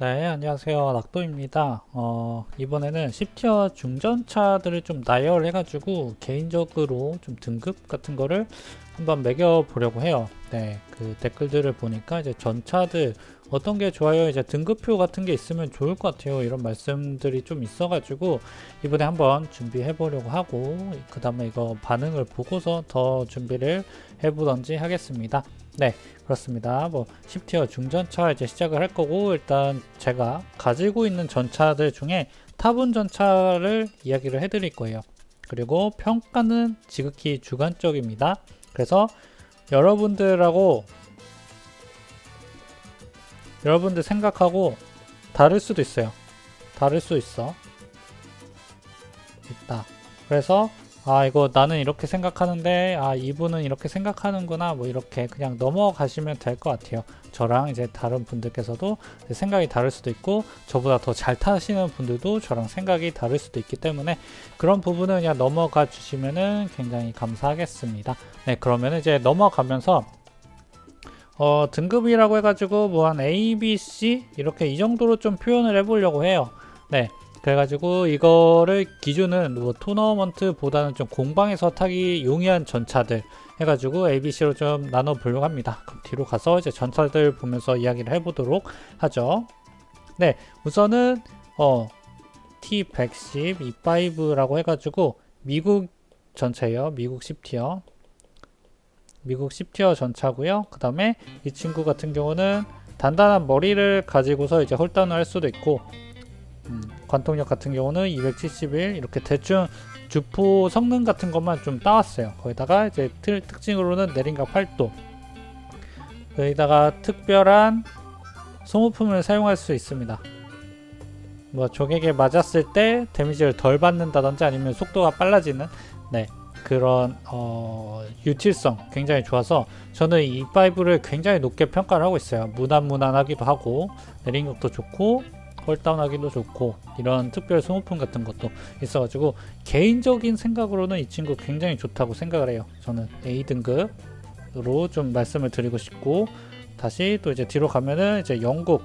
네, 안녕하세요. 낙도입니다. 어, 이번에는 10티어 중전차들을 좀 나열해가지고 개인적으로 좀 등급 같은 거를 한번 매겨보려고 해요. 네, 그 댓글들을 보니까 이제 전차들 어떤 게 좋아요? 이제 등급표 같은 게 있으면 좋을 것 같아요. 이런 말씀들이 좀 있어 가지고 이번에 한번 준비해 보려고 하고 그 다음에 이거 반응을 보고서 더 준비를 해 보던지 하겠습니다. 네, 그렇습니다. 뭐 10티어 중전차 이제 시작을 할 거고 일단 제가 가지고 있는 전차들 중에 타분 전차를 이야기를 해 드릴 거예요. 그리고 평가는 지극히 주관적입니다. 그래서 여러분들하고 여러분들 생각하고 다를 수도 있어요. 다를 수 있어. 있다. 그래서 아 이거 나는 이렇게 생각하는데 아 이분은 이렇게 생각하는구나 뭐 이렇게 그냥 넘어가시면 될 것 같아요 저랑 이제 다른 분들께서도 생각이 다를 수도 있고 저보다 더 잘 타시는 분들도 저랑 생각이 다를 수도 있기 때문에 그런 부분은 그냥 넘어가 주시면은 굉장히 감사하겠습니다 네 그러면 이제 넘어가면서 어 등급이라고 해가지고 뭐 한 A, B, C 이렇게 이 정도로 좀 표현을 해보려고 해요 네 그래가지고 이거를 기준은 뭐 토너먼트보다는 좀 공방에서 타기 용이한 전차들 해가지고 ABC로 좀 나눠 보려고 합니다. 그럼 뒤로 가서 이제 전차들 보면서 이야기를 해보도록 하죠. 네, 우선은 어 T110 E5라고 해가지고 미국 전차예요. 미국 10티어. 미국 10티어 전차고요. 그 다음에 이 친구 같은 경우는 단단한 머리를 가지고서 이제 홀다운을 할 수도 있고 음, 관통력 같은 경우는 271 이렇게 대충 주포 성능 같은 것만 좀 따왔어요. 거기다가 이제 틀, 특징으로는 내린각 8도 거기다가 특별한 소모품을 사용할 수 있습니다. 뭐 적에게 맞았을 때 데미지를 덜 받는다든지 아니면 속도가 빨라지는 네 그런 어, 유틸성 굉장히 좋아서 저는 이 5를 굉장히 높게 평가를 하고 있어요. 무난무난하기도 하고 내린각도 좋고 홀다운 하기도 좋고 이런 특별 소모품 같은 것도 있어가지고 개인적인 생각으로는 이 친구 굉장히 좋다고 생각을 해요 저는 A 등급으로 좀 말씀을 드리고 싶고 다시 또 이제 뒤로 가면은 이제 영국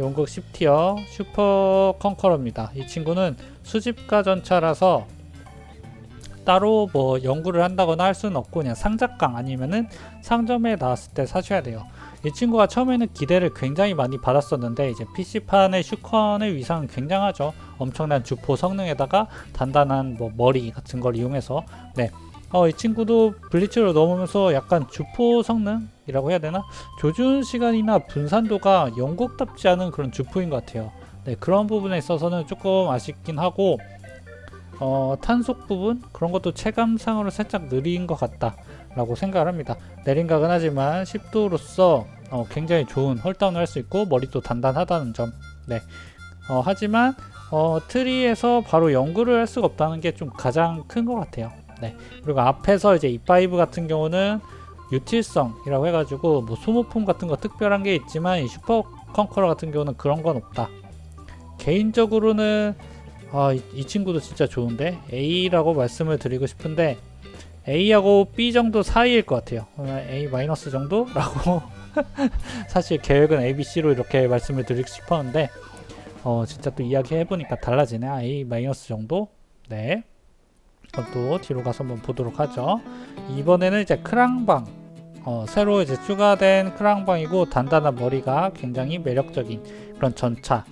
영국 10티어 슈퍼 컨커러입니다 이 친구는 수집가 전차라서 따로 뭐 연구를 한다거나 할 수는 없고 그냥 상작강 아니면은 상점에 나왔을 때 사셔야 돼요 이 친구가 처음에는 기대를 굉장히 많이 받았었는데 이제 PC판의 슈컨의 위상은 굉장하죠. 엄청난 주포 성능에다가 단단한 뭐 머리 같은 걸 이용해서 네. 어, 이 친구도 블리츠로 넘으면서 약간 주포 성능이라고 해야 되나? 조준 시간이나 분산도가 영국답지 않은 그런 주포인 것 같아요. 네, 그런 부분에 있어서는 조금 아쉽긴 하고 어, 탄속 부분 그런 것도 체감상으로 살짝 느린 것 같다 라고 생각을 합니다. 내린각은 하지만 10도로서 어, 굉장히 좋은 홀다운을 할 수 있고 머리도 단단하다는 점. 네. 어, 하지만 어, 트리에서 바로 연구를 할 수가 없다는 게 좀 가장 큰 것 같아요. 네. 그리고 앞에서 이제 E5 같은 경우는 유틸성이라고 해가지고 뭐 소모품 같은 거 특별한 게 있지만 이 슈퍼 컨커러 같은 경우는 그런 건 없다. 개인적으로는 아, 이, 이 친구도 진짜 좋은데? A라고 말씀을 드리고 싶은데 A하고 B 정도 사이일 것 같아요. A 마이너스 정도라고 사실 계획은 ABC로 이렇게 말씀을 드리고 싶었는데 어 진짜 또 이야기 해보니까 달라지네. 아, A 마이너스 정도? 네. 또 뒤로 가서 한번 보도록 하죠. 이번에는 이제 크랑방. 어, 새로 이제 추가된 크랑방이고 단단한 머리가 굉장히 매력적인 그런 전차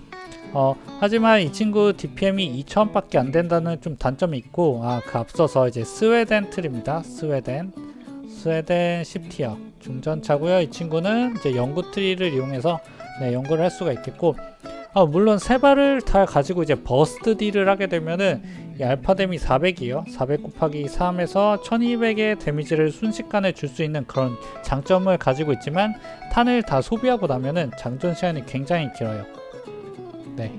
어, 하지만 이 친구 DPM이 2000밖에 안 된다는 좀 단점이 있고 아 그 앞서서 이제 스웨덴 틀입니다 스웨덴 스웨덴 10티어 중전차고요. 이 친구는 이제 연구 트리를 이용해서 네, 연구를 할 수가 있겠고 아, 물론 세 발을 다 가지고 이제 버스트 딜을 하게 되면은 이 알파 데미 400이요. 400 곱하기 3에서 1200의 데미지를 순식간에 줄 수 있는 그런 장점을 가지고 있지만 탄을 다 소비하고 나면은 장전 시간이 굉장히 길어요. 네.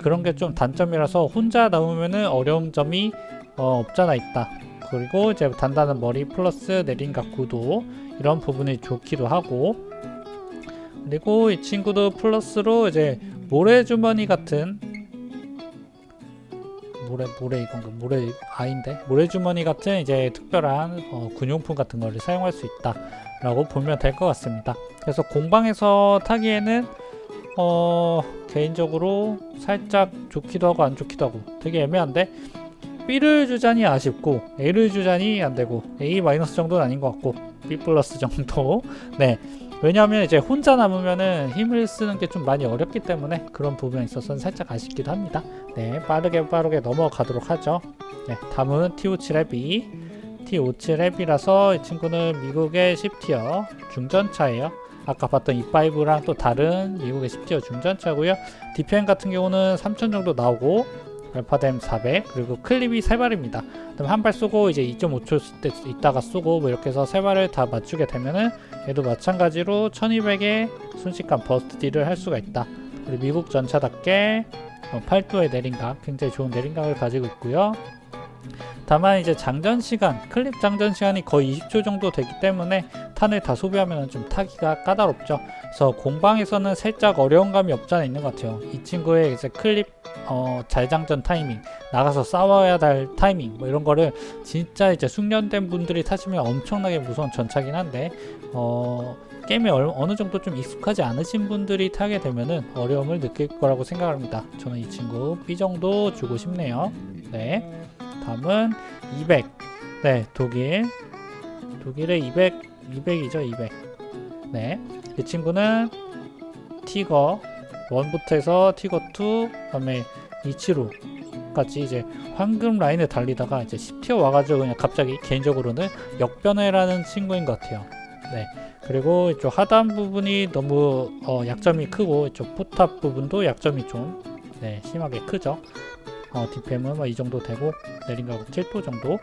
그런 게 좀 단점이라서 혼자 나오면은 어려운 점이 어, 없잖아 있다. 그리고 이제 단단한 머리 플러스 내린각 구도 이런 부분이 좋기도 하고 그리고 이 친구도 플러스로 이제 모래주머니 같은 모래 모래 이건가 모래 아인데 모래주머니 같은 이제 특별한 어, 군용품 같은 거를 사용할 수 있다라고 보면 될 것 같습니다. 그래서 공방에서 타기에는 어 개인적으로 살짝 좋기도 하고 안 좋기도 하고 되게 애매한데 B를 주자니 아쉽고 A를 주자니 안 되고 A 마이너스 정도는 아닌 것 같고 B 플러스 정도. 네. 왜냐하면 이제 혼자 남으면은 힘을 쓰는 게 좀 많이 어렵기 때문에 그런 부분에 있어서는 살짝 아쉽기도 합니다. 네. 빠르게 빠르게 넘어가도록 하죠. 네. 다음은 T57 랩이 T57 랩이라서 이 친구는 미국의 10티어 중전차예요 아까 봤던 E5랑 또 다른 미국의 10티어 중전차고요. DPM 같은 경우는 3000 정도 나오고 알파뎀 400 그리고 클립이 3발입니다. 그럼 한 발 쏘고 이제 2.5초 때 있다가 쏘고 뭐 이렇게 해서 세 발을 다 맞추게 되면은 얘도 마찬가지로 1200의 순식간 버스트 딜을 할 수가 있다. 그리고 미국 전차답게 어, 8도의 내린각 굉장히 좋은 내린각을 가지고 있고요 다만 이제 장전 시간 클립 장전 시간이 거의 20초 정도 되기 때문에 탄을 다 소비하면 좀 타기가 까다롭죠. 그래서 공방에서는 살짝 어려운 감이 없지 않아 있는 것 같아요. 이 친구의 이제 클립 어, 잘 장전 타이밍 나가서 싸워야 될 타이밍 뭐 이런 거를 진짜 이제 숙련된 분들이 타시면 엄청나게 무서운 전차긴 한데 어, 게임에 얼- 어느 정도 좀 익숙하지 않으신 분들이 타게 되면은 어려움을 느낄 거라고 생각합니다. 저는 이 친구 B 정도 주고 싶네요. 네 다음은 200 네 독일 독일의 200 200이죠 200 네 이 친구는 티거 1부터 해서 티거 2 그다음에 이치로까지 이제 황금 라인을 달리다가 이제 10티어 와가지고 그냥 갑자기 개인적으로는 역변회라는 친구인 것 같아요. 네. 그리고 이쪽 하단 부분이 너무 어, 약점이 크고 이쪽 포탑 부분도 약점이 좀 네, 심하게 크죠. 어, DPM은 뭐 이 정도 되고 내린가고 7도 정도.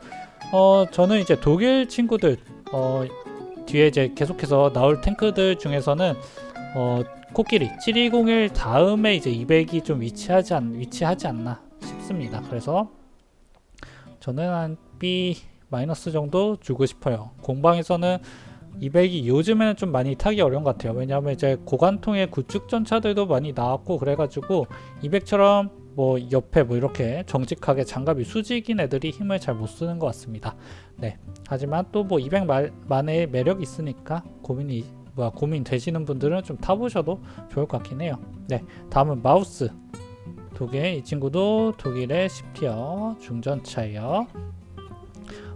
어, 저는 이제 독일 친구들 어, 뒤에 이제 계속해서 나올 탱크들 중에서는 어, 코끼리 7201 다음에 이제 200이 좀 위치하지 않 위치하지 않나 싶습니다. 그래서 저는 한 B 마이너스 정도 주고 싶어요. 공방에서는 200이 요즘에는 좀 많이 타기 어려운 것 같아요. 왜냐하면 이제 고관통의 구축 전차들도 많이 나왔고 그래가지고 200처럼 뭐 옆에 뭐 이렇게 정직하게 장갑이 수직인 애들이 힘을 잘 못 쓰는 것 같습니다. 네. 하지만 또 뭐 200만의 매력이 있으니까 고민이 뭐야 고민 되시는 분들은 좀 타보셔도 좋을 것 같긴 해요. 네, 다음은 마우스. 독일 이 친구도 독일의 10티어 중전차예요.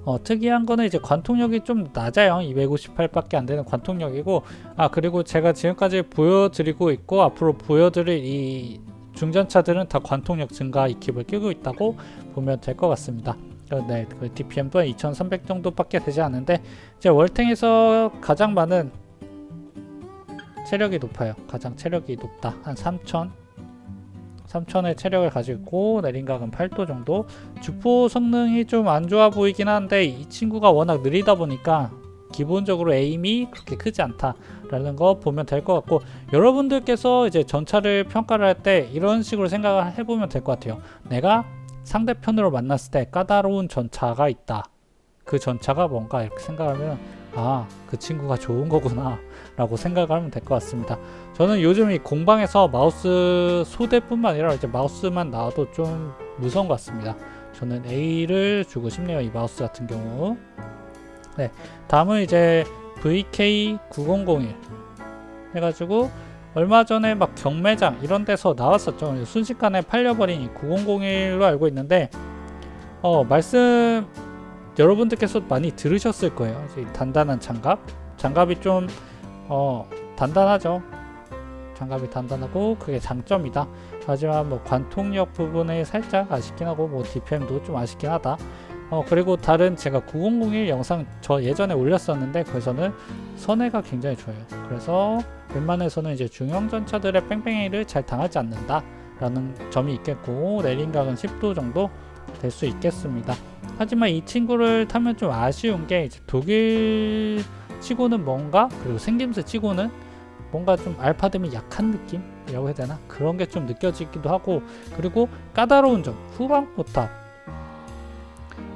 어, 특이한 거는 이제 관통력이 좀 낮아요. 258밖에 안 되는 관통력이고, 아 그리고 제가 지금까지 보여드리고 있고 앞으로 보여드릴 이 중전차들은 다 관통력 증가 이킵을 끼고 있다고 보면 될 것 같습니다. 어, 네, 그 DPM도 2,300 정도밖에 되지 않는데 이제 월탱에서 가장 많은 체력이 높아요. 가장 체력이 높다. 한 3,000 3,000의 체력을 가지고 내린각은 8도 정도. 주포 성능이 좀 안 좋아 보이긴 한데 이 친구가 워낙 느리다 보니까 기본적으로 에임이 그렇게 크지 않다라는 거 보면 될 것 같고 여러분들께서 이제 전차를 평가를 할 때 이런 식으로 생각을 해보면 될 것 같아요. 내가 상대편으로 만났을 때 까다로운 전차가 있다. 그 전차가 뭔가 이렇게 생각하면 아 그 친구가 좋은 거구나 라고 생각을 하면 될 것 같습니다 저는 요즘 이 공방에서 마우스 소대뿐만 아니라 이제 마우스만 나와도 좀 무서운 것 같습니다 저는 A를 주고 싶네요 이 마우스 같은 경우 네 다음은 이제 VK9001 해가지고 얼마 전에 막 경매장 이런 데서 나왔었죠 순식간에 팔려버린 이 9001로 알고 있는데 어 말씀 여러분들께서 많이 들으셨을 거예요. 단단한 장갑. 장갑이 좀 어, 단단하죠. 장갑이 단단하고 그게 장점이다. 하지만 뭐 관통력 부분에 살짝 아쉽긴 하고 뭐 DPM도 좀 아쉽긴 하다. 어 그리고 다른 제가 9001 영상 저 예전에 올렸었는데 거기서는 선회가 굉장히 좋아요. 그래서 웬만해서는 이제 중형 전차들의 뺑뺑이를 잘 당하지 않는다 라는 점이 있겠고 내린각은 10도 정도 될 수 있겠습니다. 하지만 이 친구를 타면 좀 아쉬운 게 이제 독일 치고는 뭔가 그리고 생김새 치고는 뭔가 좀 알파뎀이 약한 느낌이라고 해야 되나 그런 게 좀 느껴지기도 하고 그리고 까다로운 점 후방 포탑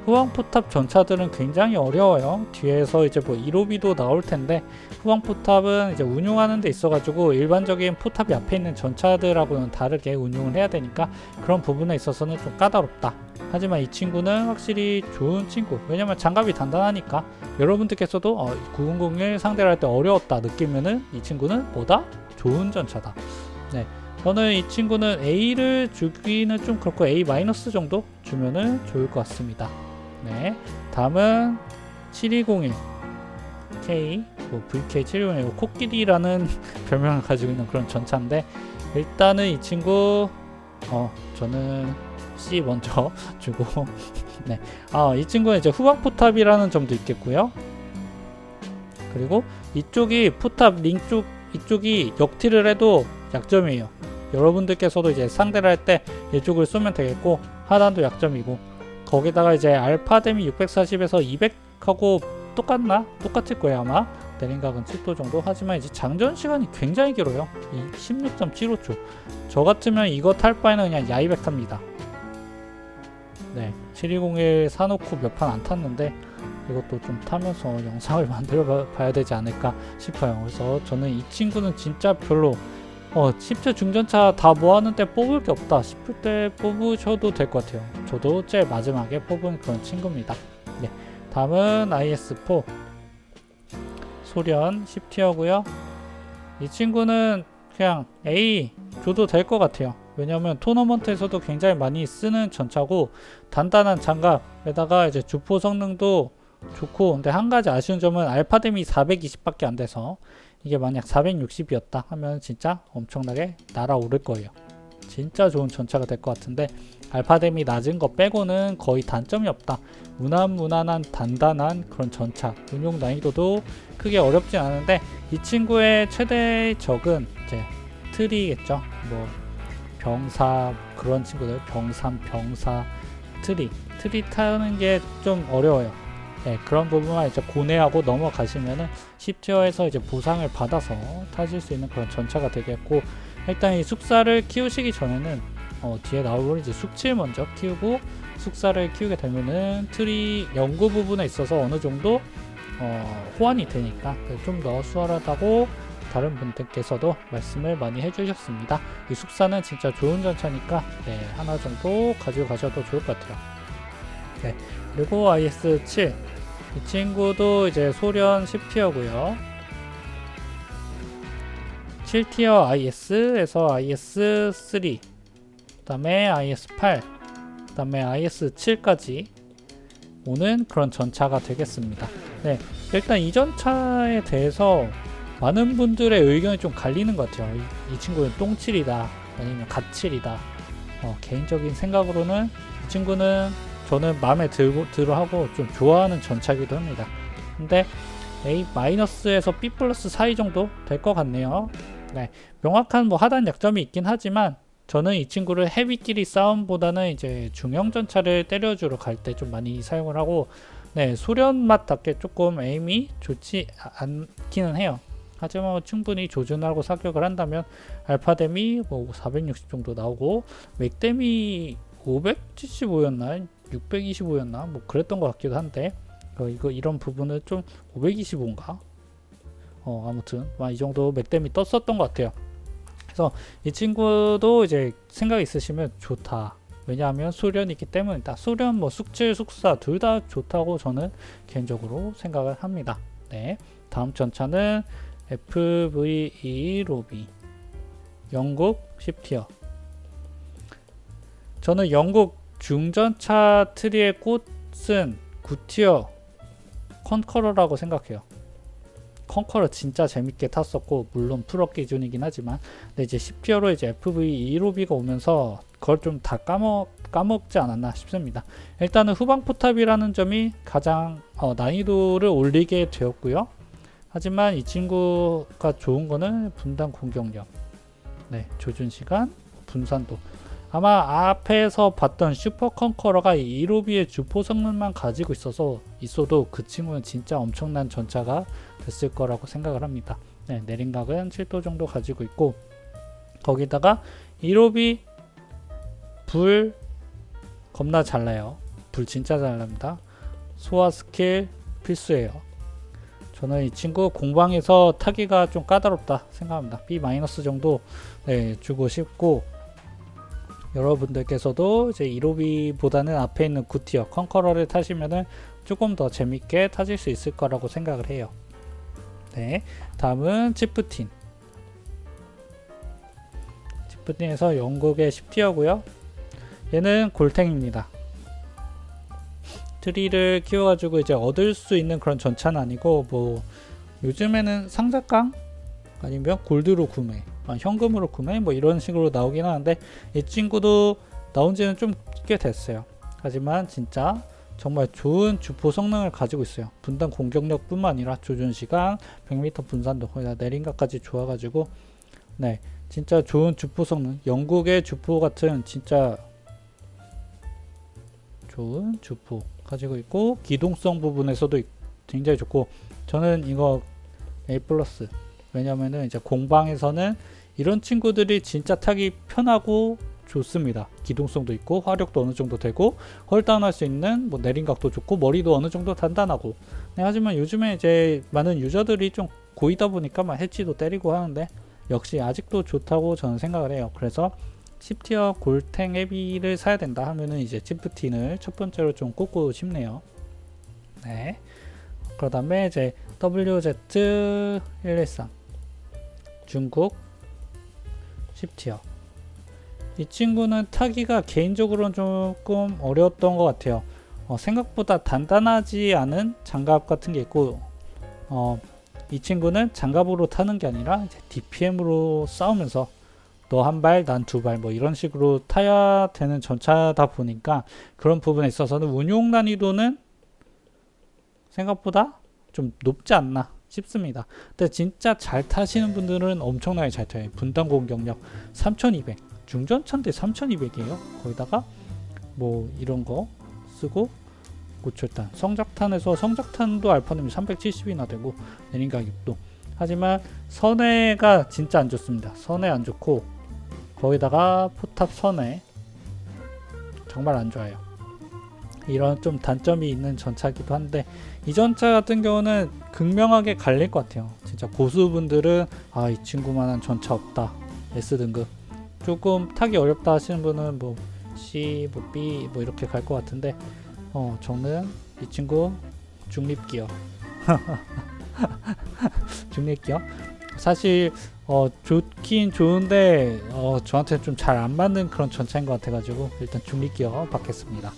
후방 포탑 전차들은 굉장히 어려워요. 뒤에서 이제 뭐 1호비도 나올 텐데 후방 포탑은 이제 운용하는 데 있어가지고 일반적인 포탑이 앞에 있는 전차들하고는 다르게 운용을 해야 되니까 그런 부분에 있어서는 좀 까다롭다. 하지만 이 친구는 확실히 좋은 친구. 왜냐면 장갑이 단단하니까. 여러분들께서도 어, 9001 상대를 할 때 어려웠다 느끼면은 이 친구는 보다 좋은 전차다. 저는 이 친구는 A를 주기는 좀 그렇고 A 정도 주면은 좋을 것 같습니다. 네, 다음은 7201 K 뭐 VK710 코끼리라는 별명을 가지고 있는 그런 전차인데 일단은 이 친구 어 저는 C 먼저 주고. 네, 아 이 친구는 이제 후방 포탑이라는 점도 있겠고요. 그리고 이쪽이 포탑 링 쪽 이쪽이 역티를 해도 약점이에요. 여러분들께서도 이제 상대를 할 때 이쪽을 쏘면 되겠고 하단도 약점이고 거기다가 이제 알파 데미 640에서 200하고 똑같나? 똑같을 거예요 아마. 내린각은 7도 정도. 하지만 이제 장전 시간이 굉장히 길어요. 이 16.75초. 저 같으면 이거 탈 바에는 그냥 야이백 탑니다. 네 7201 사놓고 몇 판 안 탔는데 이것도 좀 타면서 영상을 만들어 봐- 봐야 되지 않을까 싶어요. 그래서 저는 이 친구는 진짜 별로 어 10차 중전차 다 모았는데 뽑을 게 없다 싶을 때 뽑으셔도 될 것 같아요 저도 제일 마지막에 뽑은 그런 친구입니다. 네 다음은 IS4 소련 10티어고요. 이 친구는 그냥 A 줘도 될 것 같아요. 왜냐면 토너먼트에서도 굉장히 많이 쓰는 전차고 단단한 장갑에다가 이제 주포 성능도 좋고 근데 한 가지 아쉬운 점은 알파뎀이 420밖에 안 돼서 이게 만약 460이었다 하면 진짜 엄청나게 날아오를 거예요. 진짜 좋은 전차가 될 것 같은데 알파뎀이 낮은 거 빼고는 거의 단점이 없다. 무난무난한 단단한 그런 전차. 운용 난이도도 크게 어렵지 않은데 이 친구의 최대 적은 이제 트리겠죠. 뭐 병사 그런 친구들 병삼 병사 트리 트리 타는 게 좀 어려워요. 네, 그런 부분만 이제 고뇌하고 넘어가시면은 10티어에서 이제 보상을 받아서 타실 수 있는 그런 전차가 되겠고 일단 이 숙사를 키우시기 전에는 어, 뒤에 나오고 이제 숙칠 먼저 키우고 숙사를 키우게 되면은 트리 연구 부분에 있어서 어느 정도 어, 호환이 되니까 좀 더 수월하다고 다른 분들께서도 말씀을 많이 해주셨습니다. 이 숙사는 진짜 좋은 전차니까 네, 하나 정도 가지고 가셔도 좋을 것 같아요. 네, 그리고 IS7 이 친구도 이제 소련 10티어고요. 7티어 IS에서 IS3 그 다음에 IS8 그 다음에 IS7까지 오는 그런 전차가 되겠습니다. 네, 일단 이 전차에 대해서 많은 분들의 의견이 좀 갈리는 것 같아요. 이, 이 친구는 똥칠이다 아니면 갓칠이다. 어, 개인적인 생각으로는 이 친구는 저는 마음에 들고 들어하고 좀 좋아하는 전차기도 합니다. 근데 A-에서 B 플러스 사이 정도 될 것 같네요. 네, 명확한 뭐 하단 약점이 있긴 하지만 저는 이 친구를 헤비끼리 싸움보다는 이제 중형 전차를 때려주러 갈 때 좀 많이 사용을 하고 네 소련 맛답게 조금 에임이 좋지 않기는 해요. 하지만 뭐 충분히 조준하고 사격을 한다면 알파뎀이 뭐 460 정도 나오고 맥뎀이 575였나 625였나 뭐 그랬던 것 같기도 한데 어, 이거 이런 부분은 좀 525인가 어 아무튼 이 정도 맥뎀이 떴었던 것 같아요. 그래서 이 친구도 이제 생각 있으시면 좋다. 왜냐하면 소련이 있기 때문이다. 소련 뭐 숙질 숙사 둘 다 좋다고 저는 개인적으로 생각을 합니다. 네. 다음 전차는 FVE 로비 영국 10티어 저는 영국 중전차 트리의 꽃은 9티어 컨커러라고 생각해요. 컨커러 진짜 재밌게 탔었고 물론 풀업 기준이긴 하지만 근데 이제 10티어로 이제 FV 2로비가 오면서 그걸 좀 다 까먹 까먹지 않았나 싶습니다. 일단은 후방 포탑이라는 점이 가장 어, 난이도를 올리게 되었고요. 하지만 이 친구가 좋은 거는 분단 공격력, 네 조준 시간, 분산도. 아마 앞에서 봤던 슈퍼 컨커러가 이 1호비의 주포 성능만 가지고 있어서 있어도 그 친구는 진짜 엄청난 전차가 됐을 거라고 생각을 합니다. 네, 내린각은 7도 정도 가지고 있고 거기다가 1호비 불 겁나 잘 나요. 불 진짜 잘 납니다. 소화 스킬 필수예요. 저는 이 친구 공방에서 타기가 좀 까다롭다 생각합니다. B 정도 네, 주고 싶고 여러분들께서도 이제 1호비보다는 앞에 있는 9티어 컨커러를 타시면은 조금 더 재밌게 타실 수 있을 거라고 생각을 해요. 네, 다음은 치프틴. 지프틴에서 영국의 10티어고요. 얘는 골탱입니다. 트리를 키워가지고 이제 얻을 수 있는 그런 전차는 아니고 뭐 요즘에는 상자깡 아니면 골드로 구매, 아, 현금으로 구매 뭐 이런 식으로 나오긴 하는데 이 친구도 나온 지는 좀 꽤 됐어요. 하지만 진짜 정말 좋은 주포 성능을 가지고 있어요. 분단 공격력 뿐만 아니라 조준 시간, 100m 분산도 거기다 내린각까지 좋아가지고 네 진짜 좋은 주포 성능. 영국의 주포 같은 진짜 좋은 주포 가지고 있고 기동성 부분에서도 이- 굉장히 좋고 저는 이거 A 플러스 왜냐면은 이제 공방에서는 이런 친구들이 진짜 타기 편하고 좋습니다. 기동성도 있고 화력도 어느 정도 되고 헐다운할 수 있는 뭐 내린각도 좋고 머리도 어느 정도 단단하고 네, 하지만 요즘에 이제 많은 유저들이 좀 고이다 보니까 막 해치도 때리고 하는데 역시 아직도 좋다고 저는 생각을 해요. 그래서 10티어 골탱 헤비를 사야 된다 하면은 이제 치프틴을 첫 번째로 좀 꼽고 싶네요. 네. 그 다음에 이제 WZ113 중국 10티어 이 친구는 타기가 개인적으로는 조금 어려웠던 것 같아요. 어, 생각보다 단단하지 않은 장갑 같은 게 있고 어, 이 친구는 장갑으로 타는 게 아니라 DPM으로 싸우면서 너 한 발, 난 두 발, 뭐 이런 식으로 타야 되는 전차다 보니까 그런 부분에 있어서는 운용 난이도는 생각보다 좀 높지 않나 싶습니다. 근데 진짜 잘 타시는 분들은 엄청나게 잘 타요. 분단 공격력 3200, 중전차인데 3200이에요. 거기다가 뭐 이런 거 쓰고 고철탄, 성적탄에서 성적탄도 알파늄이 370이나 되고 내린 가격도 하지만 선회가 진짜 안 좋습니다. 선회 안 좋고 거기다가 포탑 선회 정말 안 좋아요. 이런 좀 단점이 있는 전차기도 한데 이 전차 같은 경우는 극명하게 갈릴 것 같아요. 진짜 고수분들은 아 이 친구만한 전차 없다 S 등급 조금 타기 어렵다 하시는 분은 뭐 C, 뭐 B 뭐 이렇게 갈 것 같은데 어 저는 이 친구 중립기어 중립기어 사실 어 좋긴 좋은데 어 저한테 좀 잘 안 맞는 그런 전차인 것 같아가지고 일단 중립기어 받겠습니다.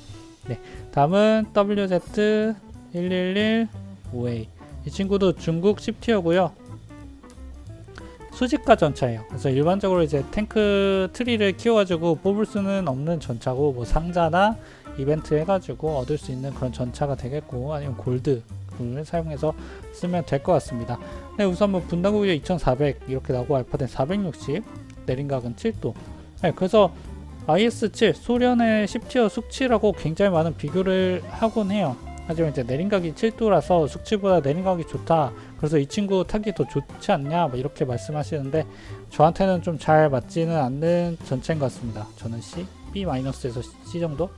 네 다음은 WZ 111 5A 이 친구도 중국 10티어고요. 수직가 전차예요. 그래서 일반적으로 이제 탱크 트리를 키워가지고 뽑을 수는 없는 전차고 뭐 상자나 이벤트 해가지고 얻을 수 있는 그런 전차가 되겠고 아니면 골드 를 사용해서 쓰면 될 것 같습니다. 네, 우선 뭐 분당구역 2400 이렇게 나오고 알파덴 460 내린각은 7도. 네, 그래서 IS-7 소련의 10티어 숙치라고 굉장히 많은 비교를 하곤 해요. 하지만 이제 내린각이 7도라서 숙치보다 내린각이 좋다. 그래서 이 친구 타기 더 좋지 않냐 뭐 이렇게 말씀하시는데 저한테는 좀 잘 맞지는 않는 전체인 것 같습니다. 저는 C, B-에서 C 정도?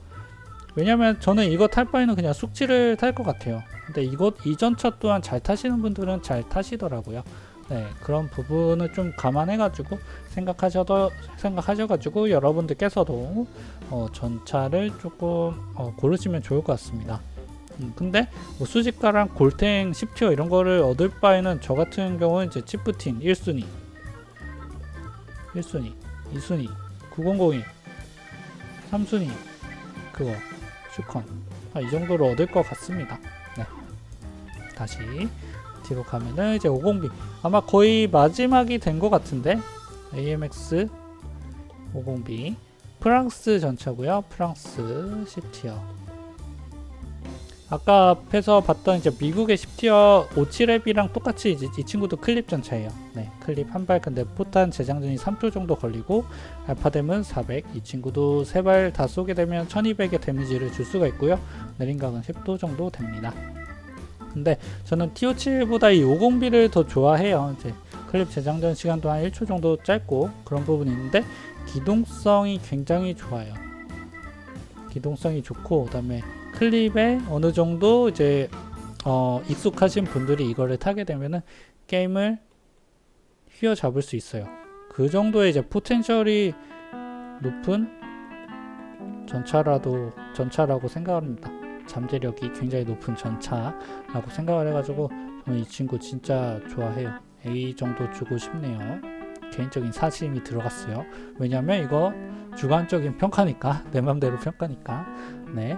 왜냐면 저는 이거 탈 바에는 그냥 숙치를 탈 것 같아요. 근데 이것 이 전 차 또한 잘 타시는 분들은 잘 타시더라고요. 네 그런 부분을 좀 감안해가지고 생각하셔도 생각하셔가지고 여러분들께서도 어, 전차를 조금 어, 고르시면 좋을 것 같습니다. 음, 근데 뭐 수집가랑 골탱 10티어 이런 거를 얻을 바에는 저 같은 경우는 이제 치프틴 1순위. 1순위 2순위 9001 3순위 그거 슈컨. 아, 이 정도로 얻을 것 같습니다. 네. 다시 뒤로 가면은 이제 50B 아마 거의 마지막이 된 것 같은데 AMX 50B 프랑스 전차고요 프랑스 10티어 아까 앞에서 봤던 이제 미국의 10티어 57랩이랑 똑같이 이제 이 친구도 클립 전차예요. 네, 클립 한 발 근데 포탄 재장전이 3초 정도 걸리고 알파뎀은 400. 이 친구도 세 발 다 쏘게 되면 1200의 데미지를 줄 수가 있고요. 내린각은 10도 정도 됩니다. 근데 저는 TO7보다 이 50B를 더 좋아해요. 이제 클립 재장전 시간도 한 1초 정도 짧고 그런 부분이 있는데 기동성이 굉장히 좋아요. 기동성이 좋고 그다음에 클립에 어느 정도 이제 어, 익숙하신 분들이 이거를 타게 되면은 게임을 휘어잡을 수 있어요. 그 정도의 이제 포텐셜이 높은 전차라도 전차라고 생각합니다. 잠재력이 굉장히 높은 전차라고 생각을 해가지고 저는 이 친구 진짜 좋아해요. A 정도 주고 싶네요. 개인적인 사심이 들어갔어요. 왜냐면 이거 주관적인 평가니까 내 맘대로 평가니까 네.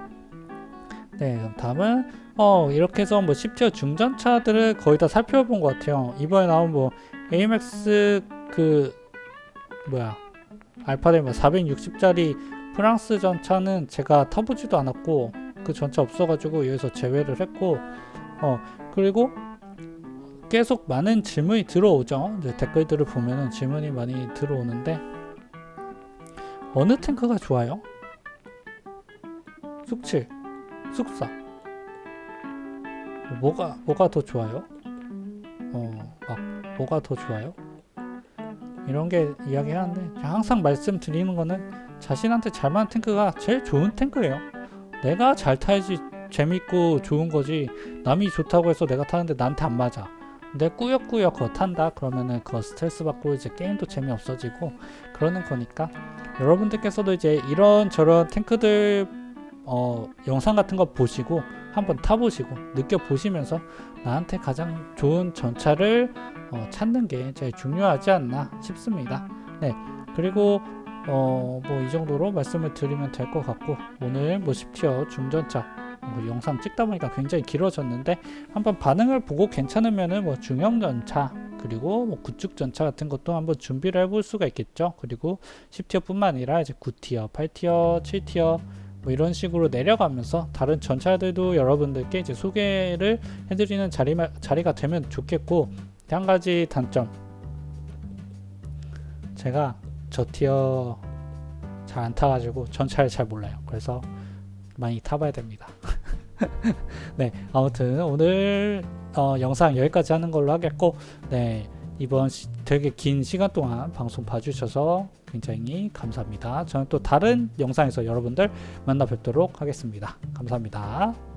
네, 그럼 다음은 어 이렇게 해서 뭐 10티어 중전차들을 거의 다 살펴본 것 같아요. 이번에 나온 뭐 AMX 그 뭐야 알파데모 460짜리 프랑스 전차는 제가 타보지도 않았고 그 전차 없어가지고 여기서 제외를 했고 어 그리고 계속 많은 질문이 들어오죠. 댓글들을 보면은 질문이 많이 들어오는데 어느 탱크가 좋아요? 숙칠, 숙사. 뭐가 뭐가 더 좋아요? 어, 막 뭐가 더 좋아요? 이런 게 이야기하는데 항상 말씀드리는 거는 자신한테 잘 맞는 탱크가 제일 좋은 탱크예요. 내가 잘 타야지 재밌고 좋은 거지. 남이 좋다고 해서 내가 타는데 나한테 안 맞아. 근데 꾸역꾸역 그거 탄다 그러면은 그거 스트레스 받고 이제 게임도 재미없어지고 그러는 거니까 여러분들께서도 이제 이런 저런 탱크들 어, 영상 같은 거 보시고 한번 타보시고 느껴보시면서 나한테 가장 좋은 전차를 어, 찾는 게 제일 중요하지 않나 싶습니다. 네. 그리고 어, 뭐 이 정도로 말씀을 드리면 될 것 같고 오늘 뭐 10티어 중전차 뭐 영상 찍다 보니까 굉장히 길어졌는데 한번 반응을 보고 괜찮으면은 뭐 중형 전차 그리고 뭐 구축 전차 같은 것도 한번 준비를 해볼 수가 있겠죠. 그리고 10티어뿐만 아니라 이제 9티어, 8티어, 7티어 뭐 이런 식으로 내려가면서 다른 전차들도 여러분들께 이제 소개를 해드리는 자리 자리가 되면 좋겠고 한 가지 단점 제가 저 티어 잘 안 타가지고 전차를 잘 몰라요. 그래서 많이 타봐야 됩니다. 네, 아무튼 오늘 어, 영상 여기까지 하는 걸로 하겠고, 네 이번 시, 되게 긴 시간 동안 방송 봐주셔서 굉장히 감사합니다. 저는 또 다른 영상에서 여러분들 만나 뵙도록 하겠습니다. 감사합니다.